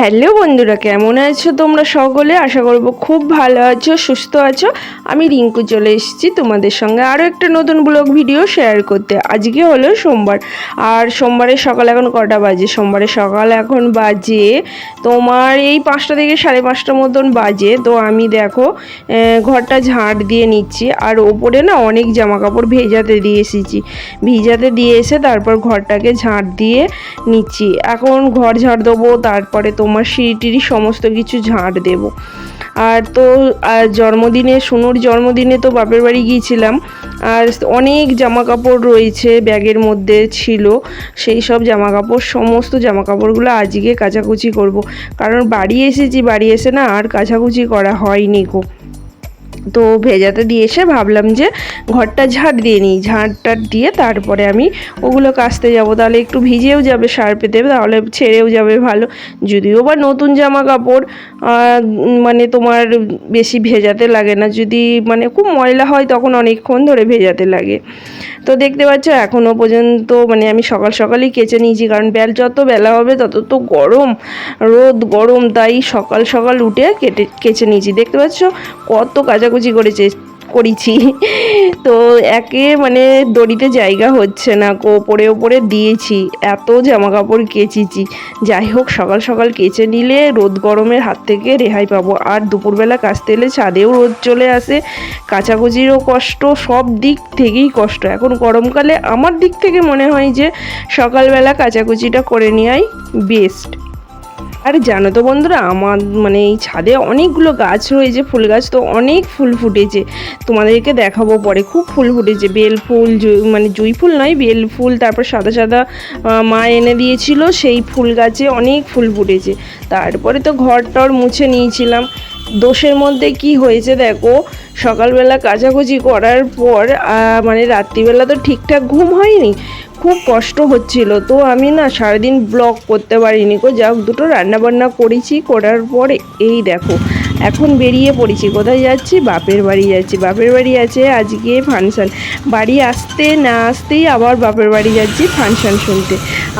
Hello বন্ধুরা, কেমন আছো তোমরা সকলে? আশা করব খুব ভালো আছো, সুস্থ আছো। আমি রিঙ্কু চলে এসেছি তোমাদের সঙ্গে আরও একটা নতুন ব্লগ ভিডিও শেয়ার করতে। আজকে হলো সোমবার। আর সোমবারের সকাল এখন কটা বাজে? সোমবারের সকাল এখন বাজে তোমার এই পাঁচটা থেকে সাড়ে পাঁচটা মতন বাজে। তো আমি দেখো ঘরটা ঝাঁট দিয়ে নিচ্ছি। আর ওপরে না অনেক জামা কাপড় ভেজাতে দিয়ে এসেছি। ভিজাতে দিয়ে এসে তারপর ঘরটাকে ঝাঁট দিয়ে নিচ্ছি। এখন ঘর ঝাঁট দেবো, তারপরে তোমার সিঁড়ি টিড়ি সমস্ত কিছু ঝাঁট দেব। আর তো জন্মদিনে, সোনুর জন্মদিনে তো বাপের বাড়ি গিয়েছিলাম। আর অনেক জামা কাপড় রয়েছে ব্যাগের মধ্যে ছিল। সেই সব জামা কাপড় সমস্ত জামা কাপড়গুলো আজকে কাচাকুচি করব। কারণ বাড়ি এসেছি, বাড়ি এসে না আর কাচাকুচি করা হয়নি গো। তো ভেজাতে দিয়ে এসে ভাবলাম যে ঘরটা ঝাঁট দিয়ে নিই। ঝাঁট টাট দিয়ে তারপরে আমি ওগুলো কাচতে যাব। তাহলে একটু ভিজেও যাবে সার্পেতে তাহলে ছেড়েও যাবে ভালো। যদিও বা নতুন জামা কাপড় মানে তোমার বেশি ভেজাতে লাগে না। যদি মানে খুব ময়লা হয় তখন অনেকক্ষণ ধরে ভেজাতে লাগে। তো দেখতে পাচ্ছ এখনও পর্যন্ত মানে আমি সকাল সকালই কেচে নিয়েছি। কারণ বেল যত বেলা হবে তত তো গরম, রোদ গরম। তাই সকাল সকাল উঠে কেটে, কেচে নিয়েছি। দেখতে পাচ্ছ কত কাচাকুচি করেছে, করেছি। তো একে মানে দড়িতে জায়গা হচ্ছে না ওপরে ওপরে দিয়েছি, এত জামা কাপড় কেচেছি। যাই হোক, সকাল সকাল কেচে নিলে রোদ গরমের হাত থেকে রেহাই পাবো। আর দুপুরবেলা কাচতে এলে ছাদেও রোদ চলে আসে, কাচাকুচিরও কষ্ট, সব দিক থেকেই কষ্ট। এখন গরমকালে আমার দিক থেকে মনে হয় যে সকালবেলা কাচাকুচিটা করে নেওয়াই বেস্ট আর জানো তো বন্ধুরা, আমার মানে এই ছাদে অনেকগুলো গাছ রয়েছে, ফুল গাছ, তো অনেক ফুল ফুটেছে। তোমাদেরকে দেখাবো পরে, খুব ফুল ফুটেছে। বেল ফুল মানে জুই ফুল নয়, বেল ফুল, তারপর সাদা সাদা মা এনে দিয়েছিল, সেই ফুল গাছে অনেক ফুল ফুটেছে। তারপরে তো ঘর টর মুছে নিয়েছিলাম। দোষের মধ্যে কি হয়েছে দেখো, সকালবেলা কাচাকুচি করার পর মানে রাত্রিবেলা তো ঠিকঠাক ঘুম হয়নি। খুব কষ্ট হচ্ছিল। তো আমি না সারাদিন ব্লগ করতে পারিনি গো। যাক, দুটো রান্না বান্না করেছি, করার পরে এই দেখো, এখন বেরিয়ে পড়েছি। কোথায় যাচ্ছি? বাপের বাড়ি যাচ্ছি। বাপের বাড়ি আছে আজকে ফাংশান। বাড়ি আসতে না আসতেই আবার বাপের বাড়ি যাচ্ছি ফাংশান শুনতে।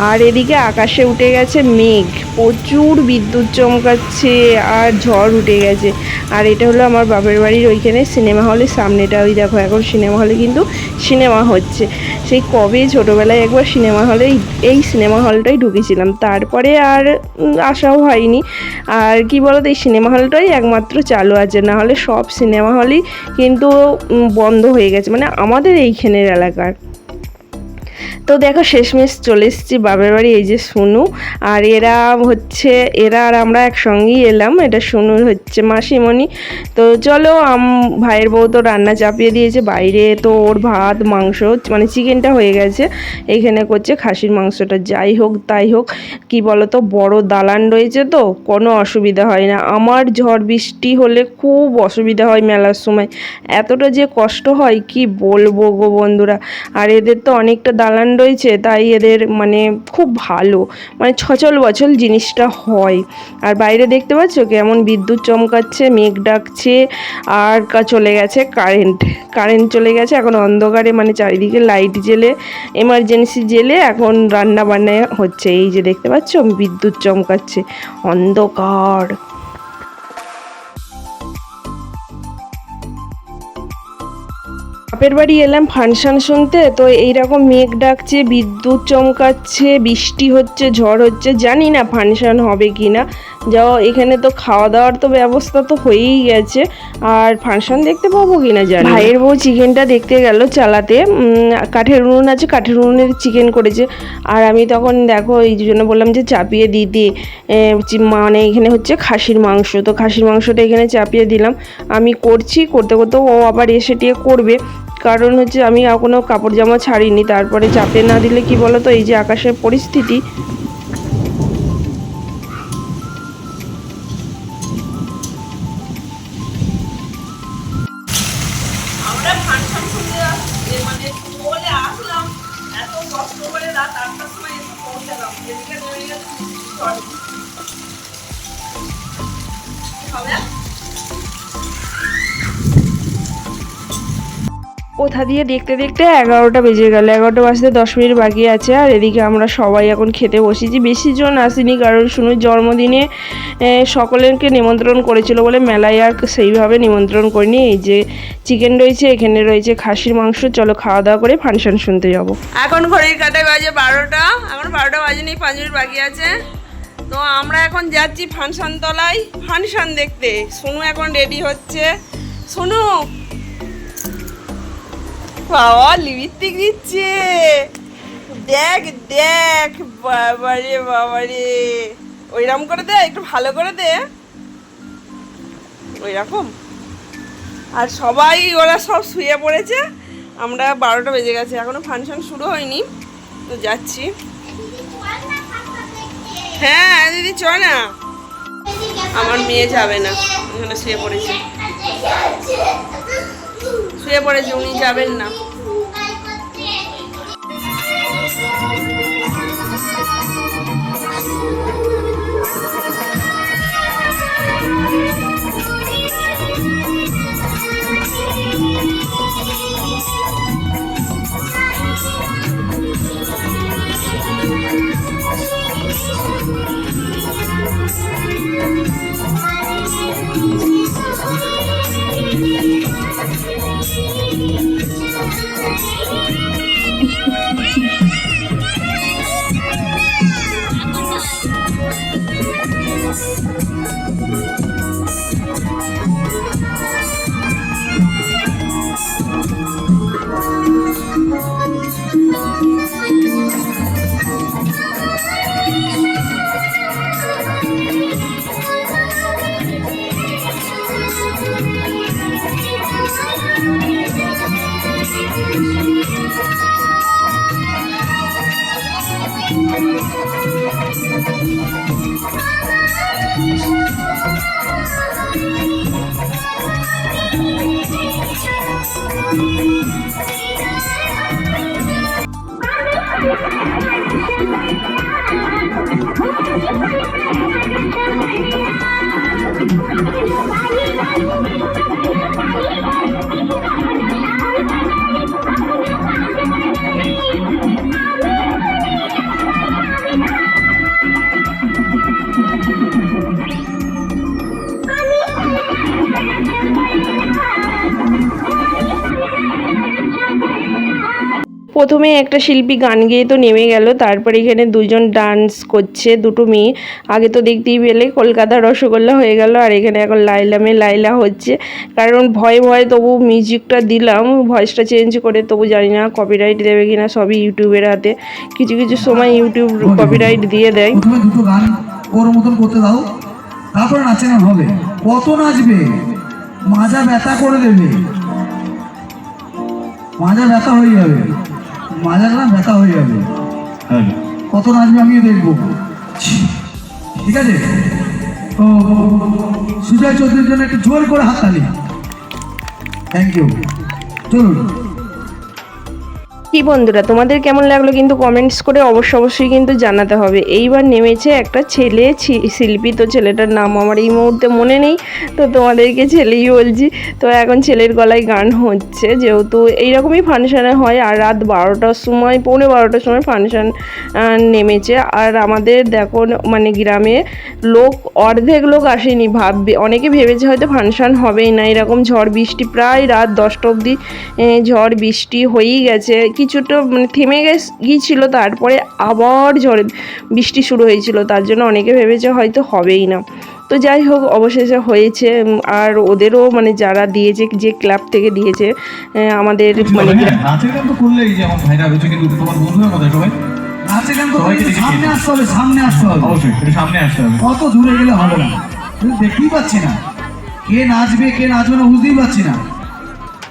আর এদিকে আকাশে উঠে গেছে মেঘ। প্রচুর বিদ্যুৎ চমকাচ্ছে আর ঝড় উঠে গেছে। আর এটা হলো আমার বাপের বাড়ির ওইখানে সিনেমা হলের সামনেটা, ওই দেখো এখন সিনেমা হলে কিন্তু সিনেমা হচ্ছে। সেই কবে ছোটোবেলায় একবার সিনেমা হলে, এই- সিনেমা হলটাই ঢুকেছিলাম। তারপরে আর আসাও হয়নি। আর কি বলতো, এই সিনেমা হলটাই একমাত্র চালু আছে। না হলে সব সিনেমা হলই কিন্তু বন্ধ হয়ে গেছে। মানে আমাদের এইখানের এলাকার। তো দেখো শেষমেশ চলে এসেছি বাবার বাড়ি, এই যে সোনু। আর এরা হচ্ছে, এরা আর আমরা একসঙ্গেই এলাম। এটা সোনুর হচ্ছে মাসিমণি। তো চলো, আম, ভাইয়ের বউ তো রান্না চাপিয়ে দিয়েছে। বাইরে তো ওর ভাত, মাংস মানে চিকেনটা হয়ে গেছে। এইখানে করছে খাসির মাংসটা। যাই হোক, তাই হোক, কি বলো তো বড় দালান রয়েছে তো, কোনো অসুবিধা হয় না। আমার ঝড় বৃষ্টি হলে খুব অসুবিধা হয় মেলার সময়। এতটা যে কষ্ট হয়, কি বলব গো বন্ধুরা। আর এদের তো অনেকটা দালান রয়েছে, তাই এদের মানে খুব ভালো। মানে ছচল বছল জিনিসটা হয়। আর বাইরে দেখতে পাচ্ছ কেমন বিদ্যুৎ চমকাচ্ছে, মেঘ ডাকছে, আর চলে গেছে কারেন্ট কারেন্ট চলে গেছে, এখন অন্ধকারে মানে চারিদিকে লাইট জেলে এমার্জেন্সি জেলে এখন রান্না বান্না হচ্ছে। এই যে দেখতে পাচ্ছ, বিদ্যুৎ চমকাচ্ছে। অন্ধকার। বাপের বাড়ি এলাম ফাংশন শুনতে, তো এইরকম মেঘ ডাকছে, বিদ্যুৎ চমকাচ্ছে, বৃষ্টি হচ্ছে, ঝড় হচ্ছে, জানি না ফাংশন হবে কি না যাও, এখানে তো খাওয়া দাওয়ার তো ব্যবস্থা তো হয়েই গেছে। আর ফাংশন দেখতে পাবো কি না। জানি। ভাইয়ের বউ চিকেনটা দেখতে গেল চালাতে। কাঠের উনুন আছে, কাঠের উনুনের চিকেন করেছে। আর আমি তখন দেখো, এই জন্য বললাম যে চাপিয়ে দিতে। মানে এখানে হচ্ছে খাসির মাংস। তো খাসির মাংসটা এখানে চাপিয়ে দিলাম। আমি করছি, করতে করতে ও আবার এসে টিয়ে করবে। কারণ হচ্ছে আমি কোনো কাপড় জামা ছাড়িনি। তারপরে চাপে না দিলে কি বলো তো এই যে আকাশের পরিস্থিতি। কোথা দিয়ে দেখতে দেখতে এগারোটা বেজে গেল। এগারোটা বাজতে দশ মিনিট বাকি আছে আর এদিকে আমরা সবাই এখন খেতে বসেছি। বেশি জন আসেনি কারণ শুনুন, জন্মদিনে সকলেরকে নিমন্ত্রণ করেছিল বলে মেলায় আর সেইভাবে নিমন্ত্রণ করিনি। এই যে চিকেন রয়েছে, এখানে রয়েছে খাসির মাংস। চলো খাওয়া দাওয়া করে ফাংশন শুনতে যাব। এখন ঘড়ির কাটা বাজে বারোটা। এখন বারোটা বাজেনি, পাঁচ মিনিট বাকি আছে। তো আমরা এখন যাচ্ছি ফাংশন তলায় ফাংশন দেখতে। সোনু এখন রেডি হচ্ছে। সোনু বাবা লিপস্টিক দিচ্ছে দেখ দেখ বাবারে বাবারে ওইরকম করে দে, একটু ভালো করে দে। ওই রকম আর সবাই, ওরা সব শুয়ে পড়েছে। আমরা বারোটা বেজে গেছে, এখনও ফাংশন শুরু হয়নি। তো যাচ্ছি। হ্যাঁ দিদি চ না। আমার মেয়ে যাবে না, এখানে শুয়ে পড়েছে। শুয়ে পড়েছে উনি যাবেন না। প্রথমে একটা শিল্পী গান গেয়ে তো নেমে গেল, তারপরে এখানে দুজন ডান্স করছে, দুটো মেয়ে। আগে তো দেখতেই পেলে কলকাতা রসগোল্লা হয়ে গেল, আর এখানে এখন লাইলামে লাইলা হচ্ছে। কারণ ভয়ে ভয়ে তবু মিউজিকটা দিলাম ভয়েসটা চেঞ্জ করে, তবু জানি না কপিরাইট দেবে কিনা সবই ইউটিউবের হাতে। কিছু কিছু সময় ইউটিউব কপিরাইট দিয়ে দেয়। দুটো গান ওর মতন করতে দাও, তারপরে হবে। কত নাচবে? মাজা ব্যথা করে দেবে। মাজা ব্যথা হয়ে যাবে। মাজার না ব্যথা হয়ে যাবে। কত নাচবে আমিও দেখব। ঠিক আছে? তো সুজয় চৌধুরীর জন্য একটু জোর করে হাততালি। থ্যাংক ইউ চলুন। কি বন্ধুরা, তোমাদের কেমন লাগল কিন্তু কমেন্টস করে অবশ্য অবশ্যই কিন্তু জানাতে হবে। এইবার নেমেছে একটা ছেলে শিল্পী, তো ছেলেটার নাম আমার এই মুহূর্তে মনে নেই, তো তোমাদেরকে ছেলেই বলছি। তো এখন ছেলের গলায় গান হচ্ছে, যেহেতু এইরকমই ফাংশানে হয়, আর রাত বারোটার সময়, পৌনে বারোটার সময় ফাংশান নেমেছে। আর আমাদের দেখো মানে গ্রামে লোক, অর্ধেক লোক আসেনি, ভাববে, অনেকে ভেবেছে হয়তো ফাংশান হবেই না, এরকম ঝড় বৃষ্টি, প্রায় রাত দশটা অবধি ঝড় বৃষ্টি হয়েই গেছে। কিছুটা মানে থেমে গেছ গিয়েছিল তারপরে আবার ঝড় বৃষ্টি শুরু হয়েছিল তার জন্য অনেকে ভেবেছে হয়তো হবেই না। তো যাই হোক অবশেষে হয়েছে আর ওদেরও মানে যারা দিয়েছে যে ক্লাব থেকে দিয়েছে আমাদের মানে সামনে আসতে হবে সামনে আসতে হবে। অবশ্যই সামনে আসতে হবে। কত দূরে গেলে হবে না। দেখতেই পাচ্ছি না। কে নাচবে কে নাচবে না বুঝতেই পারছি না।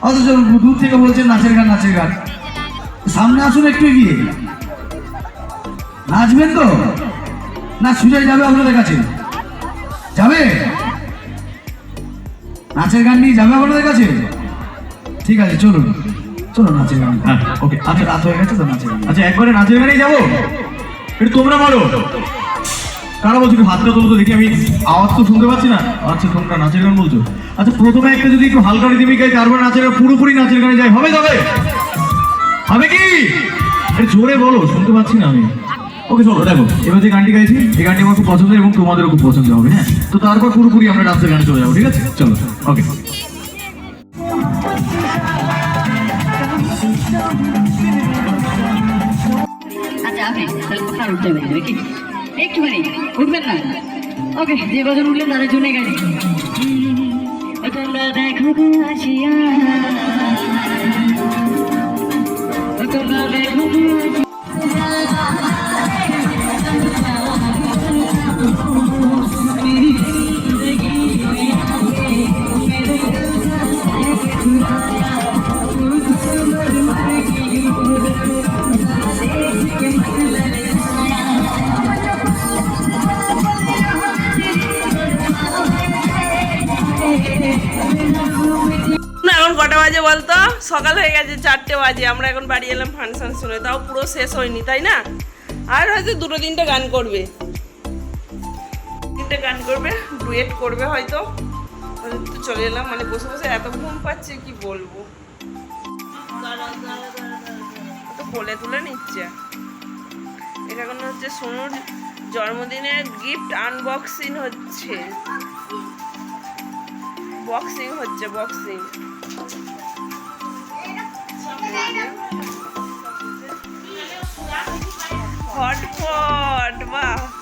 অথচ দূর থেকে বলছেন নাচের গান নাচের গান। সামনে আসুন একটু এগিয়ে। নাচবেন তো? না সুজয় যাবে আপনাদের কাছে। যাবে? নাচের গান নিয়ে যাবে আপনাদের কাছে? ঠিক আছে চলুন। চলো নাচের গান হ্যাঁ ওকে আচ্ছা আচ্ছা। রাত হয়ে গেছে তো নাচের গান আচ্ছা একবারে নাচের গানেই যাব? একটু তোমরা বলো। কারা বলছো হাতটা তোলো তো দেখি আমি আওয়াজ তো শুনতে পাচ্ছি না। আচ্ছা তোমরা নাচের গান বলছো। আচ্ছা প্রথমে একটা যদি একটু হালকা রিদিমিক গাই তারপর নাচের গান পুরোপুরি নাচের গানে যাই হবে তবে? হবে কি? জোরে বলো, শুনতে পাচ্ছি না আমি। ওকে, চলো, দেখো, এবার যে গানটি গাইছি, এই গানটি আমার খুব পছন্দ এবং তোমাদেরও খুব পছন্দ হবে হ্যাঁ? তো তারপর পুরোপুরি আমরা নাচের গানে চলে যাব, ঠিক আছে? চলো ওকে আচ্ছা উঠবেন না? ওকে, যে কজন উঠলেন তাদের জন্য গাড়ি দেখো আসিয়া। এখন কটা বাজে বলতো? সকাল হয়ে গেছে, চারটে বাজে, আমরা এখন বাড়ি এলাম ফাংশন শুনে তাও পুরো শেষ হয়নি, তাই না? আর হয়তো দুটো তিনটে গান করবে। তিনটে গান করবে, ডুয়েট করবে হয়তো। চলে এলাম মানে বসে বসে এত ঘুম পাচ্ছে, কি বলব? তো বলে তুলে নিচ্ছে। এটা এখন হচ্ছে সোনুর জন্মদিনের গিফট আনবক্সিং হচ্ছে। বক্সিং হচ্ছে বক্সিং হটপট বাহ।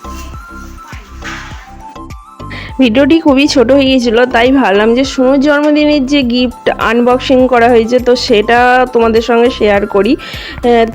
ভিডিওটি খুবই ছোট হয়ে গিয়েছিল, তাই ভাবলাম যে সোনুর জন্মদিনের যে গিফট আনবক্সিং করা হয়েছে, তো সেটা তোমাদের সঙ্গে শেয়ার করি।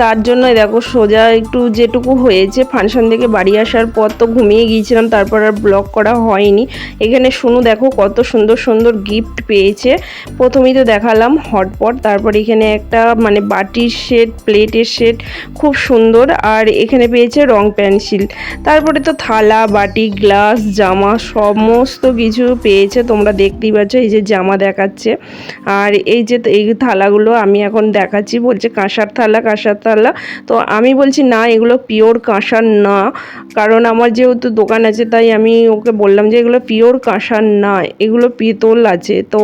তার জন্য দেখো সোজা একটু যেটুকু হয়েছে, ফাংশন থেকে বাড়ি আসার পর তো ঘুমিয়ে গিয়েছিলাম, তারপর আর ব্লগ করা হয়নি। এখানে সোনু দেখো কত সুন্দর সুন্দর গিফট পেয়েছে। প্রথমেই তো দেখালাম হটপট তারপর এখানে একটা মানে বাটির সেট প্লেটের সেট খুব সুন্দর। আর এখানে পেয়েছে রং পেন্সিল তারপরে তো থালা, বাটি গ্লাস জামা সমস্ত কিছু পেয়েছে, তোমরা দেখতেই পাচ্ছ, এই যে জামা দেখাচ্ছে। আর এই যে এই থালাগুলো আমি এখন দেখাচ্ছি, বলছে কাঁসার থালা কাঁসার থালা। তো আমি বলছি, না, এগুলো পিওর কাঁসার না। কারণ আমার যেহেতু দোকান আছে, তাই আমি ওকে বললাম যে, এগুলো পিওর কাঁসার না, এগুলো পিতল আছে। তো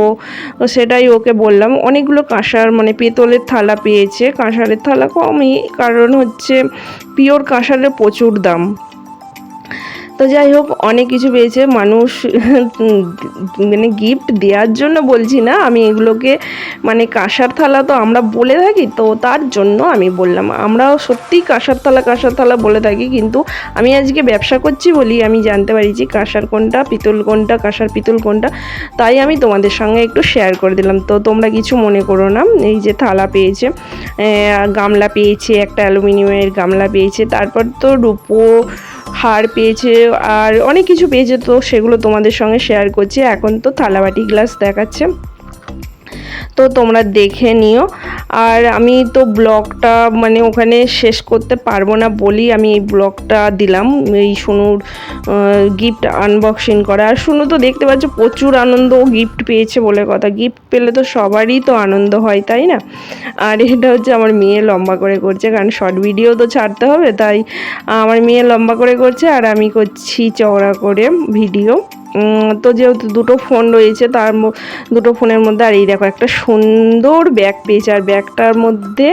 সেটাই ওকে বললাম। অনেকগুলো কাঁসার মানে পেতলের থালা পেয়েছে, কাঁসারের থালা কমই, কারণ হচ্ছে পিওর কাঁসারের প্রচুর দাম। তো যাই হোক, অনেক কিছু পেয়েছে। মানুষ মানে গিফট দেওয়ার জন্য বলছি না, আমি এগুলোকে মানে কাঁসার থালা তো আমরা বলে থাকি, তো তার জন্য আমি বললাম। আমরাও সত্যিই কাঁসার থালা কাঁসার থালা বলে থাকি, কিন্তু আমি আজকে ব্যবসা করছি বলি আমি জানতে পারিছি কাঁসার কোনটা, পিতল কোনটা, কাঁসার পিতল কোনটা, তাই আমি তোমাদের সঙ্গে একটু শেয়ার করে দিলাম। তো তোমরা কিছু মনে করো না, এই যে থালা পেয়েছে গামলা পেয়েছে, একটা অ্যালুমিনিয়ামের গামলা পেয়েছে, তারপর তো রূপো হার পেয়েছে আর অনেক কিছু পেয়েছে, তো সেগুলো তোমাদের সঙ্গে শেয়ার করছি। এখন তো থালাবাটি গ্লাস দেখাচ্ছে। তো তোমরা দেখে নিও। আর আমি তো ব্লগটা মানে ওখানে শেষ করতে পারব না বলি আমি এই ব্লগটা দিলাম। এই সোনুর গিফট আনবক্সিং করা। আর শুনু তো দেখতে পাচ্ছ প্রচুর আনন্দ গিফট পেয়েছে বলে কথা। গিফট পেলে তো সবারই তো আনন্দ হয়, তাই না? আর এটা হচ্ছে আমার মেয়ে লম্বা করে করছে, কারণ শর্ট ভিডিও তো ছাড়তে হবে, তাই আমার মেয়ে লম্বা করে করছে আর আমি করছি চওড়া করে ভিডিও তো যেহেতু দুটো ফোন রয়েছে, তার দুটো ফোনের মধ্যে, আর এই দেখো, একটা সুন্দর ব্যাগ পেয়েছে। আর ব্যাগটার মধ্যে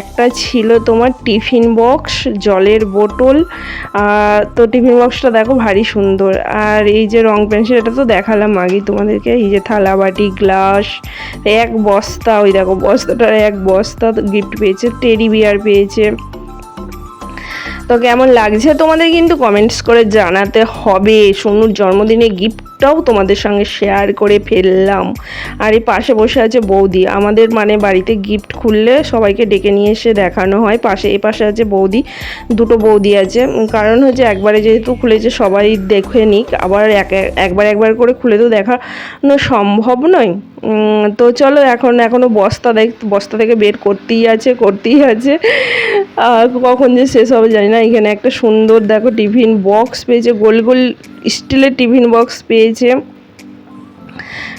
একটা ছিল তোমার টিফিন বক্স, জলের বোতল তো টিফিন বক্সটা দেখো ভারী সুন্দর। আর এই যে রং পেন্সিল, এটা তো দেখালাম আগেই তোমাদেরকে, এই যে থালা বাটি, গ্লাস, এক বস্তা, ওই দেখো, বস্তাটার এক বস্তা গিফট পেয়েছে, টেডি বিয়ার পেয়েছে। তো কেমন লাগছে তোমাদের কিন্তু কমেন্টস করে জানাতে হবে। সোনুর জন্মদিনে গিফটটাও তোমাদের সঙ্গে শেয়ার করে ফেললাম। আর এই পাশে বসে আছে বৌদি। আমাদের মানে বাড়িতে গিফট খুললে সবাইকে ডেকে নিয়ে এসে দেখানো হয়। পাশে এ পাশে আছে বৌদি। দুটো বৌদি আছে। কারণ হচ্ছে একবারে যেহেতু খুলেছে, সবাই দেখে নিক। আবার এক, একবার একবার করে খুলে তো দেখানো সম্ভব নয়। তো চলো এখন এখনও বস্তা দেখ, বস্তা থেকে বের করতেই আছে করতেই আছে। কখন যে শেষ হবে জানি না। এখানে একটা সুন্দর দেখো টিফিন বক্স পেয়েছে, গোল গোল স্টিলের টিফিন বক্স পেয়েছে।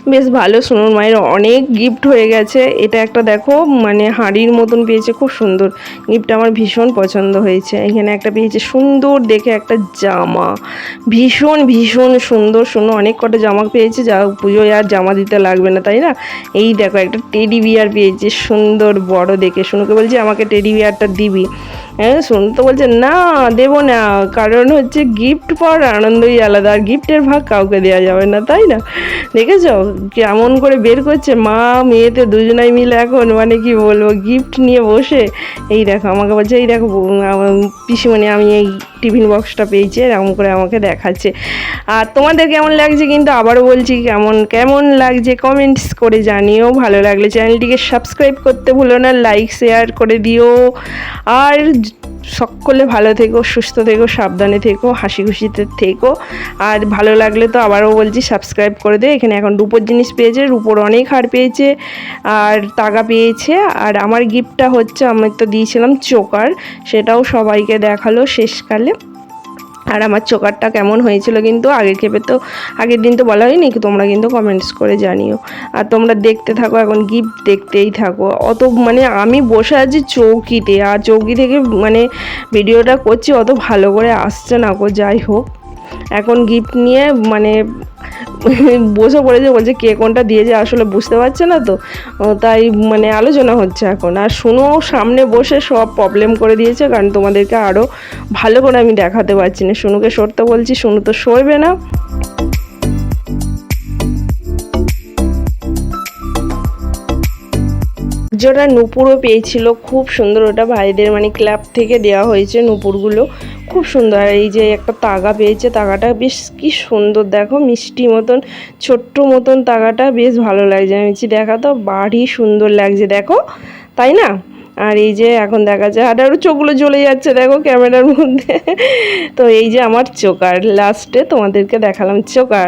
বেশ ভালো, সোনুর মায়ের অনেক গিফট হয়ে গেছে। এটা একটা দেখো মানে হাঁড়ির মতন পেয়েছে, খুব সুন্দর। গিফটটা আমার ভীষণ পছন্দ হয়েছে। এখানে একটা পেয়েছে সুন্দর দেখে একটা জামা। ভীষণ ভীষণ সুন্দর, সোনু, অনেক কটা জামা পেয়েছে, যা পুজোয় আর জামা দিতে লাগবে না, তাই না? এই দেখো, একটা টেডি বিয়ার পেয়েছে, সুন্দর, বড় দেখে। সোনুকে বলছে, আমাকে টেডি বিয়ারটা দিবি। হ্যাঁ সোনু তো বলছে না, দেবো না। কারণ হচ্ছে গিফট পাওয়ার আনন্দই আলাদা। আর গিফটের ভাগ কাউকে দেওয়া যাবে না, তাই না? দেখেছ? কেমন করে বের করছে? মা, মেয়েতে দুজনাই মিলে এখন মানে কি বলব গিফট নিয়ে বসে। এই দেখো, আমাকে বলছে, এই দেখো পিসিমণি, আমি এই টিফিন বক্সটা পেয়েছে, এরকম করে আমাকে দেখাচ্ছে। আর তোমাদের কেমন লাগছে কিন্তু আবারও বলছি, কেমন কেমন লাগছে কমেন্টস করে জানিও, ভালো লাগলে চ্যানেলটিকে সাবস্ক্রাইব করতে ভুলো না লাইক শেয়ার করে দিও। আর সকলে ভালো থেকো, সুস্থ থেকো, সাবধানে থেকো হাসি খুশিতে থেকো। আর ভালো লাগলে তো আবারও বলছি সাবস্ক্রাইব করে দে এখানে এখন রূপোর জিনিস পেয়েছে, রূপোর অনেক হার পেয়েছে, আর টাকা পেয়েছে। আর আমার গিফটটা হচ্ছে, আমি তো দিয়েছিলাম চোকার, সেটাও সবাইকে দেখাল, শেষকালে। আর আমার চোকারটা কেমন হয়েছিল কিন্তু আগের খেপে তো, আগের দিন তো বলা হয়নি, তোমরা কিন্তু কমেন্টস করে জানিও। আর তোমরা দেখতে থাকো, এখন গিফট দেখতেই থাকো। অত মানে আমি বসে আছি চৌকিতে, আর চৌকি থেকে মানে ভিডিওটা করছি, অত ভালো করে আসছে না গো, যাই হোক। এখন গিফট নিয়ে মানে বসে পড়েছে, বলছে কে কোনটা দিয়েছে আসলে বুঝতে পারছে না তো। তাই মানে আলোচনা হচ্ছে এখন। আর শুনো সামনে বসে সব প্রবলেম করে দিয়েছে, কারণ তোমাদেরকে আরও ভালো করে আমি দেখাতে পারছি না। শুনুকে সরতে বলছি শুনু তো সরবে না। যেটা নুপুরও পেয়েছিল, খুব সুন্দর। ওটা ভাইদের মানে ক্লাব থেকে দেওয়া হয়েছে নুপুরগুলো। খুব সুন্দর। এই যে একটা তাগা পেয়েছে, তাগাটা বেশ কি সুন্দর। দেখো, মিষ্টি মতন, ছোট্ট মতন তাগাটা বেশ ভালো লাগছে। আমি দেখা তো, বাড়ি সুন্দর লাগছে, দেখো। তাই না? আর এই যে এখন দেখা যায় আর আরও চোখগুলো জ্বলে যাচ্ছে, দেখো ক্যামেরার মধ্যে। তো এই যে আমার চোকার লাস্টে তোমাদেরকে দেখালাম চোকার